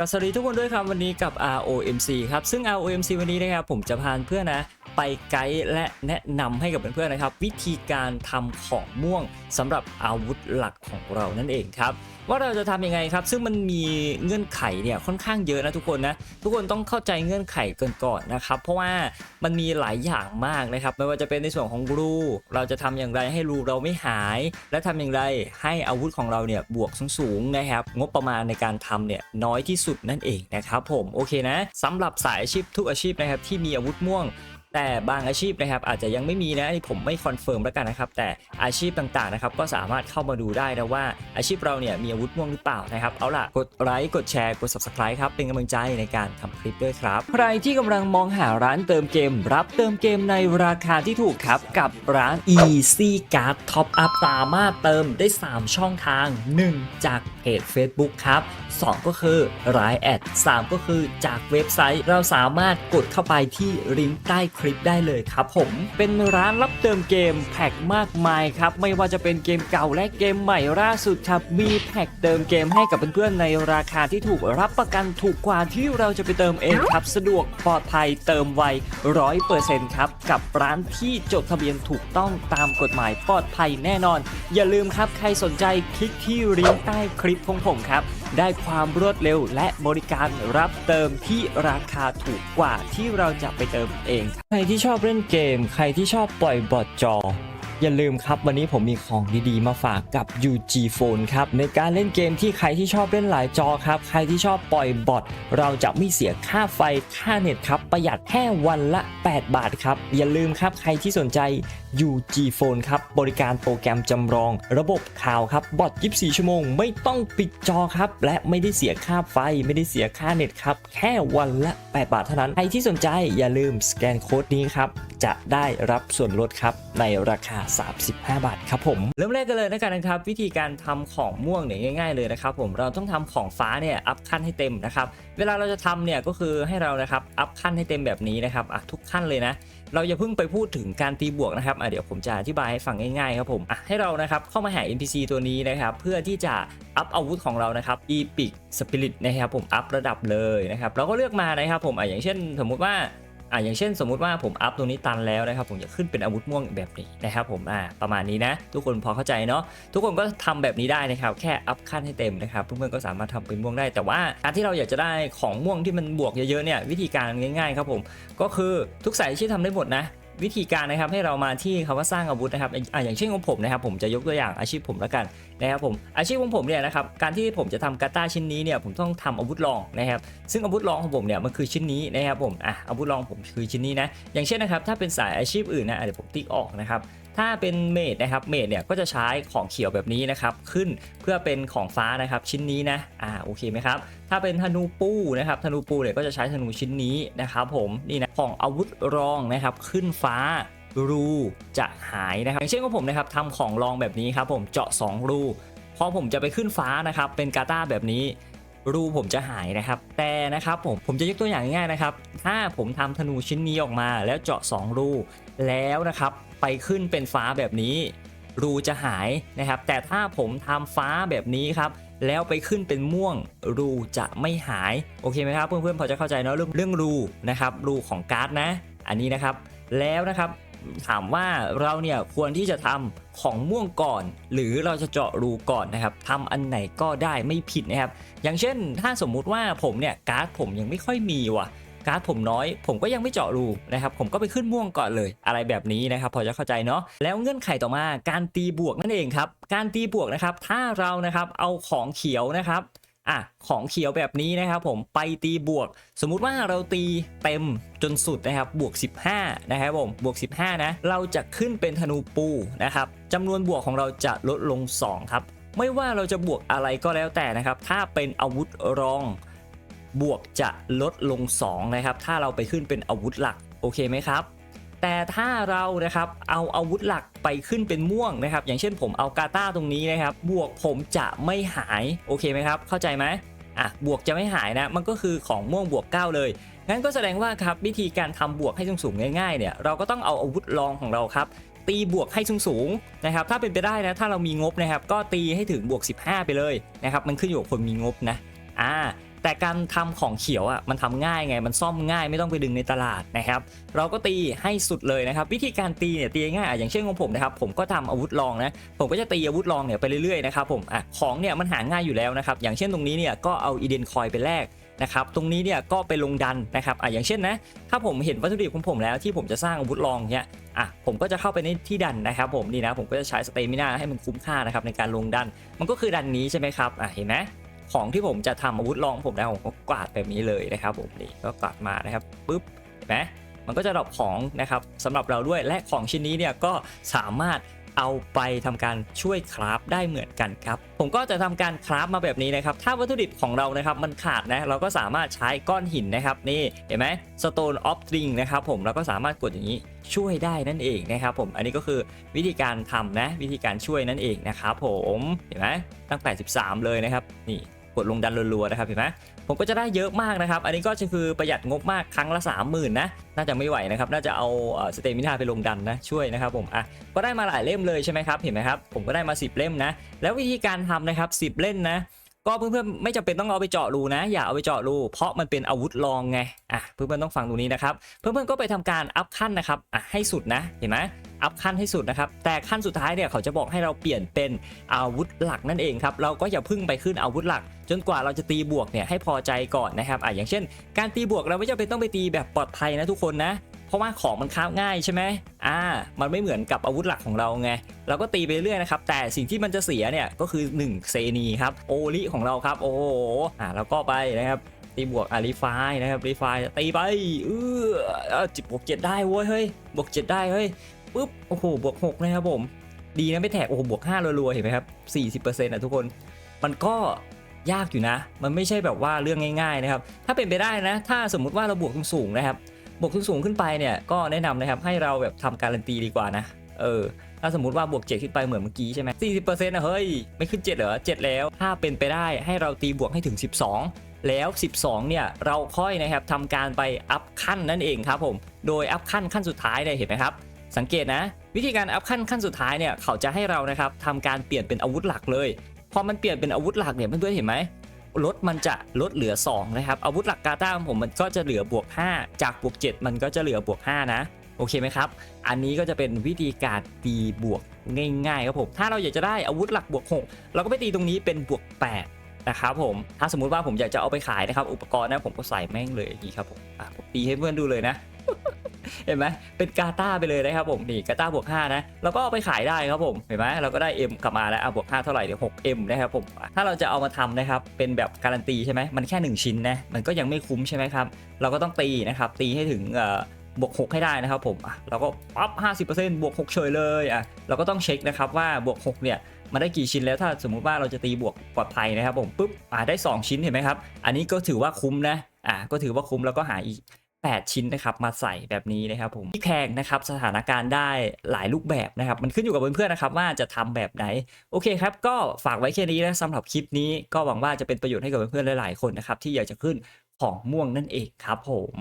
กับสวัสดีทุกคนด้วยครับวันนี้กับ ROMC ครับซึ่ง ROMC วันนี้นะครับผมจะพาเพื่อนนะไปไกด์และแนะนำให้กับเพื่อนๆนะครับ วิธีการทำของม่วงสำหรับอาวุธหลักของเรานั่นเองครับว่าเราจะทำยังไงครับ ซึ่งมันมีเงื่อนไขเนี่ยค่อนข้างเยอะนะทุกคนนะทุกคนต้องเข้าใจเงื่อนไขกันก่อนนะครับเพราะว่ามันมีหลายอย่างมากนะครับไม่ว่าจะเป็นในส่วนของรูเราจะทำอย่างไรให้รูเราไม่หาย และทำอย่างไรให้อาวุธของเราเนี่ยบวกสูงๆนะครับงบประมาณในการทำเนี่ยน้อยที่สุดนั่นเองนะครับผมโอเคนะสำหรับสายอาชีพทุกอาชีพนะครับที่มีอาวุธม่วง แต่บางอาชีพนะครับอาจจะยังไม่มีนะนนี้ผมไม่คอนเฟิร์มแล้วกันนะครับ แต่อาชีพต่างๆนะครับก็สามารถเข้ามาดูได้นะว่าอาชีพเราเนี่ยมีอาวุธม่วงหรือเปล่านะครับ เอาล่ะ กดไลค์กดแชร์กด subscribe ครับ เป็นกำลังใจในการทำคลิปด้วยครับ ใครที่กำลังมองหาร้านเติมเกม รับเติมเกมในราคาที่ถูกครับ กับร้าน Easy Card Top Up สามารถเติมได้ 3 ช่องทาง 1 จากเพจ Facebook ครับ 2 ก็คือรายแอด3ก็คือจากเว็บไซต์เราสามารถกดเข้าไปที่ลิงก์ใต้คลิปได้เลยครับผม เป็นร้านรับเติมเกมแพ็กมากมายครับ ไม่ว่าจะเป็นเกมเก่าและเกมใหม่ล่าสุดครับ มีแพ็กเติมเกมให้กับเพื่อนๆในราคาที่ถูกรับประกันถูกกว่าที่เราจะไปเติมเองครับ สะดวกปลอดภัยเติมไวร้อยเปอร์เซ็นต์ครับ กับร้านที่จดทะเบียนถูกต้องตามกฎหมายปลอดภัยแน่นอน อย่าลืมครับใครสนใจคลิกที่ลิงก์ใต้คลิปของผมครับ ได้ความรวดเร็วและบริการรับเติมที่ราคาถูกกว่าที่เราจะไปเติมเอง ใครที่ชอบเล่นเกม ใครที่ชอบปล่อยบอทจอ อย่าลืมครับ วันนี้ผมมีของดีๆ มาฝากกับ UG Phone ครับ ในการเล่นเกมที่ใครที่ชอบเล่นหลายจอครับ ใครที่ชอบปล่อยบอทเราจะไม่เสียค่าไฟค่าเน็ตครับประหยัดแค่วันละ 8 บาทครับอย่าลืมครับใครที่สนใจ UG Phone ครับ บริการโปรแกรมจำลอง ระบบข่าวครับ บอท24 ชั่วโมง ไม่ต้องปิดจอครับ และไม่ได้เสียค่าไฟ ไม่ได้เสียค่าเน็ตครับ แค่วันละ 8 บาทเท่านั้น ใครที่สนใจอย่าลืมสแกนโค้ดนี้ครับ จะได้รับส่วนลดครับในราคา 35 บาทครับผม เริ่มแรกกันเลยนะครับ วิธีการทำของม่วงเนี่ยง่าย ๆเลยนะครับผมเราต้องทำของฟ้าเนี่ยอัพขั้นให้เต็มนะครับ เวลาเราจะทำเนี่ยก็คือให้เรานะครับอัพขั้นให้เต็มแบบนี้นะครับทุกขั้นเลยนะ เราอย่าเพิ่งไปพูดถึงการตีบวกนะครับเดี๋ยวผมจะอธิบายให้ฟังง่ายๆครับผมให้เรานะครับเข้ามาหา NPC ตัวนี้นะครับเพื่อที่จะอัพอาวุธของเรานะครับ Epic Spirit นะครับผมอัพระดับเลยนะครับเราก็เลือกมานะครับผมออย่างเช่นสมมุติว่า อะอย่างเช่นสมมุติว่าผมอัพตรงนี้ตันแล้วนะครับผมจะขึ้นเป็นอาวุธม่วงแบบนี้นะครับผมอ่าประมาณนี้นะ ทุกคนพอเข้าใจเนาะทุกคนก็ทำแบบนี้ได้นะครับแค่อัพขั้นให้เต็มนะครับเพื่อนๆก็สามารถทำเป็นม่วงได้ แต่ว่าการที่เราอยากจะได้ของม่วงที่มันบวกเยอะๆเนี่ยวิธีการง่ายๆครับผมก็คือทุกสายอาชีพทำได้หมดนะ วิธีการนะครับให้เรามาที่คำว่าสร้างอาวุธนะครับอ่าอย่างเช่นของผมนะครับผมจะยกตัวอย่างอาชีพผมแล้วกันนะครับผมอาชีพของผมเนี่ยนะครับการที่ผมจะทำกาตาชิ้นนี้เนี่ยผมต้องทำอาวุธรองนะครับซึ่งอาวุธรองของผมเนี่ยมันคือชิ้นนี้นะครับผมอะอาวุธรองผมคือชิ้นนี้นะอย่างเช่นนะครับถ้าเป็นสายอาชีพอื่นนะอะเดี๋ยวผมติ๊กออกนะครับ ถ้าเป็นเมดนะครับเมดเนี่ยก็จะใช้ของเขียวแบบนี้นะครับขึ้นเพื่อเป็นของฟ้านะครับชิ้นนี้นะอ่าโอเคไหมครับถ้าเป็นธนูปูนะครับธนูปูเนี่ยก็จะใช้ธนูชิ้นนี้นะครับผมนี่นะของอาวุธรองนะครับขึ้นฟ้ารูจะหายนะครับอย่างเช่นของผมนะครับทำของรองแบบนี้ครับผมเจาะ 2 รูพอผมจะไปขึ้นฟ้านะครับเป็นกาตาแบบนี้ รูผมจะหายนะครับ แต่นะครับผมผมจะยกตัวอย่างง่ายๆนะครับ ถ้าผมทำธนูชิ้นนี้ออกมาแล้วเจาะ 2 รูแล้วนะครับ ไปขึ้นเป็นฟ้าแบบนี้ รูจะหายนะครับ แต่ถ้าผมทำฟ้าแบบนี้ครับแล้วไปขึ้นเป็นม่วงรูจะไม่หายโอเคไหมครับเพื่อนๆพอจะเข้าใจเนอะเรื่องเรื่องรูนะครับรูของการ์ดนะ อันนี้นะครับแล้วนะครับ ถามว่าเราเนี่ยควรที่จะทำของม่วงก่อน หรือเราจะเจาะรูก่อนนะครับทำอันไหนก็ได้ไม่ผิดนะครับ อย่างเช่น ถ้าสมมุติว่าผมเนี่ยการ์ดผมยังไม่ค่อยมีว่ะการ์ดผมน้อยผมก็ยังไม่เจาะรูนะครับผมก็ไปขึ้นม่วงก่อนเลย อะไรแบบนี้นะครับพอจะเข้าใจเนาะแล้วเงื่อนไขต่อมาการตีบวกนั่นเองครับการตีบวกนะครับถ้าเรานะครับเอาของเขียวนะครับ อะของเขียวแบบนี้นะครับผมไปตีบวก สมมุติว่าเราตีเต็มจนสุดนะครับบวก 15 นะครับผมบวก 15 นะ เราจะขึ้นเป็นธนูปูนะครับจำนวนบวกของเราจะลดลง 2 ครับ ไม่ว่าเราจะบวกอะไรก็แล้วแต่นะครับ ถ้าเป็นอาวุธรองบวกจะลดลง 2 นะครับ ถ้าเราไปขึ้นเป็นอาวุธหลัก โอเคไหมครับ แต่ถ้าเรานะครับเอาอาวุธหลักไปขึ้นเป็นม่วงนะครับ อย่างเช่นผมเอากาตาตรงนี้นะครับ บวกผมจะไม่หายโอเคไหมครับ เข้าใจไหมอะบวกจะไม่หายนะ มันก็คือของม่วงบวก 9 เลยงั้นก็แสดงว่าครับวิธีการทำบวกให้สูงๆง่ายๆเนี่ยเราก็ต้องเอาอาวุธรองของเราครับตีบวกให้สูงๆนะครับถ้าเป็นไปได้นะถ้าเรามีงบนะครับก็ตีให้ถึงบวก 15 ไปเลยนะครับมันขึ้นอยู่กับคนมีงบนะอ่า แต่การทำของเขียวอะมันทำง่ายไง มันซ่อมง่ายไม่ต้องไปดึงในตลาดนะครับ เราก็ตีให้สุดเลยนะครับ วิธีการตีเนี่ยตีง่ายอย่างเช่นของผมนะครับ ผมก็ทำอาวุธรองนะ ผมก็จะตีอาวุธรองเนี่ยไปเรื่อยๆนะครับผมอะของเนี่ยมันหาง่ายอยู่แล้วนะครับ อย่างเช่นตรงนี้เนี่ยก็เอาอีเดนคอยไปแลกนะครับตรงนี้เนี่ยก็ไปลงดันนะครับอะอย่างเช่นนะ ถ้าผมเห็นวัตถุดิบของผมแล้วที่ผมจะสร้างอาวุธรองเนี่ยอะผมก็จะเข้าไปในที่ดันนะครับผมนี่นะผมก็จะใช้สเตมิน่าให้มันคุ้มค่านะครับในการลงดัน มันก็คือดันนี้ใช่ไหมครับอะเห็นไหม ของที่ผมจะทำอาวุธลองผมได้ผมก็กวาดแบบนี้เลยนะครับผมนี่ก็กวาดมานะครับปุ๊บเห็นไหมมันก็จะดรอปของนะครับสำหรับเราด้วยและของชิ้นนี้เนี่ยก็สามารถ เอาไปทำการช่วยคราฟได้เหมือนกันครับ ผมก็จะทำการคราฟมาแบบนี้นะครับ ถ้าวัตถุดิบของเรานะครับมันขาดนะเราก็สามารถใช้ก้อนหินนะครับนี่เห็นไหม Stone of String นะครับผมเราก็สามารถกดอย่างนี้ช่วยได้นั่นเองนะครับผมอันนี้ก็คือวิธีการทำนะวิธีการช่วยนั่นเองนะครับผมเห็นไหมตั้งแต่13เลยนะครับนี่กดลงดันรัวๆนะครับเห็นไหม ผมก็จะได้เยอะมากนะครับ อันนี้ก็จะคือประหยัดงบมากครั้งละ 30,000นะ น่าจะไม่ไหวนะครับ น่าจะเอาสเตมินาไปลงดันนะ ช่วยนะครับผมอะก็ได้มาหลายเล่มเลยใช่ไหมครับ เห็นไหมครับ ผมก็ได้มา 10 เล่มนะ แล้ววิธีการทำนะครับ 10 เล่มนะก็เพื่อนๆไม่จำเป็นต้องเอาไปเจาะรูนะ อย่าเอาไปเจาะรูเพราะมันเป็นอาวุธรองไงอะเพื่อนๆต้องฟังตรงนี้นะครับ เพื่อนๆก็ไปทำการอัพขั้นนะครับอะให้สุดนะเห็นไหม อัพขั้นให้สุดนะครับ แต่ขั้นสุดท้ายเนี่ยเขาจะบอกให้เราเปลี่ยนเป็นอาวุธหลักนั่นเองครับเราก็อย่าพึ่งไปขึ้นอาวุธหลัก จนกว่าเราจะตีบวกเนี่ยให้พอใจก่อนนะครับอะอย่างเช่น การตีบวกเราไม่จำเป็นต้องไปตีแบบปลอดภัยนะทุกคนนะเพราะว่าของมันค้าง่ายใช่ไหมอ่า มันไม่เหมือนกับอาวุธหลักของเราไง เราก็ตีไปเรื่อยนะครับ แต่สิ่งที่มันจะเสียเนี่ยก็คือ 1 เซนีครับ โอลิของเราครับ โอ้โห อ่าแล้วก็ไปนะครับ ตีบวกอารีไฟนะครับรีไฟตีไป เออจิบบวกเจ็ดได้เว้ย เฮ้ย บวกเจ็ดได้ เฮ้ย ปุ๊บโอ้โหบวกหกนะครับผมดีนะไม่แทกโอ้โหบวกห้ารัวๆเห็นไหมครับสี่สิบเปอร์เซ็นต์อะทุกคนมันก็ยากอยู่นะ มันไม่ใช่แบบว่าเรื่องง่ายๆนะครับ ถ้าเป็นไปได้นะ ถ้าสมมุติว่าเราบวกสูงๆนะครับ บวกสูงๆขึ้นไปเนี่ย ก็แนะนำนะครับ ให้เราแบบทำการันตีดีกว่านะ เออ ถ้าสมมติว่าบวกเจ็ดขึ้นไปเหมือนเมื่อกี้ใช่ไหม40%นะเฮ้ย ไม่ขึ้น7เหรอ7แล้ว ถ้าเป็นไปได้ให้เราตีบวกให้ถึง12แล้ว 12 เนี่ย เราค่อยนะครับทำการไปอัพขั้นนั่นเองครับผม โดยอัพขั้นขั้นสุดท้ายเนี่ยเห็นไหมครับ สังเกตนะ วิธีการอัพขั้นขั้นสุดท้ายเนี่ยเขาจะให้เรานะครับทำการเปลี่ยนเป็นอาวุธหลักเลยพอมันเปลี่ยนเป็นอาวุธหลักเนี่ยเพื่อนๆเห็นไหมลดมันจะลดเหลือ 2 นะครับ อาวุธหลักกาต้าของผมมันก็จะเหลือบวก 5 จากบวก 7 มันก็จะเหลือบวก 5 นะ โอเคไหมครับ อันนี้ก็จะเป็นวิธีการตีบวกง่ายๆครับผมถ้าเราอยากจะได้อาวุธหลักบวก 6 เราก็ไปตีตรงนี้เป็นบวก 8 นะครับผมถ้าสมมุติว่าผมอยากจะเอาไปขายนะครับ อุปกรณ์นะผมก็ใส่แม่งเลยอย่างนี้ครับผมผมตีให้เพื่อนดูเลยนะ เห็นไหมเป็นกาตาไปเลยนะครับผมนี่กาตาบวก5นะแล้วก็เอาไปขายได้ครับผมเห็นไหมเราก็ได้ M กลับมาแล้วอะบวก5เท่าไหร่เดี๋ยว 6M นะครับผมถ้าเราจะเอามาทำนะครับเป็นแบบการันตีใช่ไหมมันแค่ 1 ชิ้นนะมันก็ยังไม่คุ้มใช่ไหมครับเราก็ต้องตีนะครับตีให้ถึงบวก 6 ให้ได้นะครับผมอะเราก็ปั๊บ50%บวก 6 เฉยเลยอะเราก็ต้องเช็คนะครับว่าบวก 6 เนี่ยมันได้กี่ชิ้นแล้วถ้าสมมุติว่าเราจะตีบวกปลอดภัยนะครับผมปุ๊บอ่าได้ 2 ชิ้นเห็นไหมครับ อันนี้ก็ถือว่าคุ้มนะอ่าก็ถือว่าคุ้มแล้วก็หาอีก 8 ชิ้นนะครับมาใส่แบบนี้นะครับผมที่แพงนะครับสถานการณ์ได้หลายรูปแบบนะครับ มันขึ้นอยู่กับเพื่อนๆนะครับว่าจะทำแบบไหน โอเคครับ ก็ฝากไว้แค่นี้นะสำหรับคลิปนี้ก็หวังว่าจะเป็นประโยชน์ให้กับเพื่อนๆหลายๆคนนะครับที่อยากจะขึ้นของม่วงนั่นเองครับผม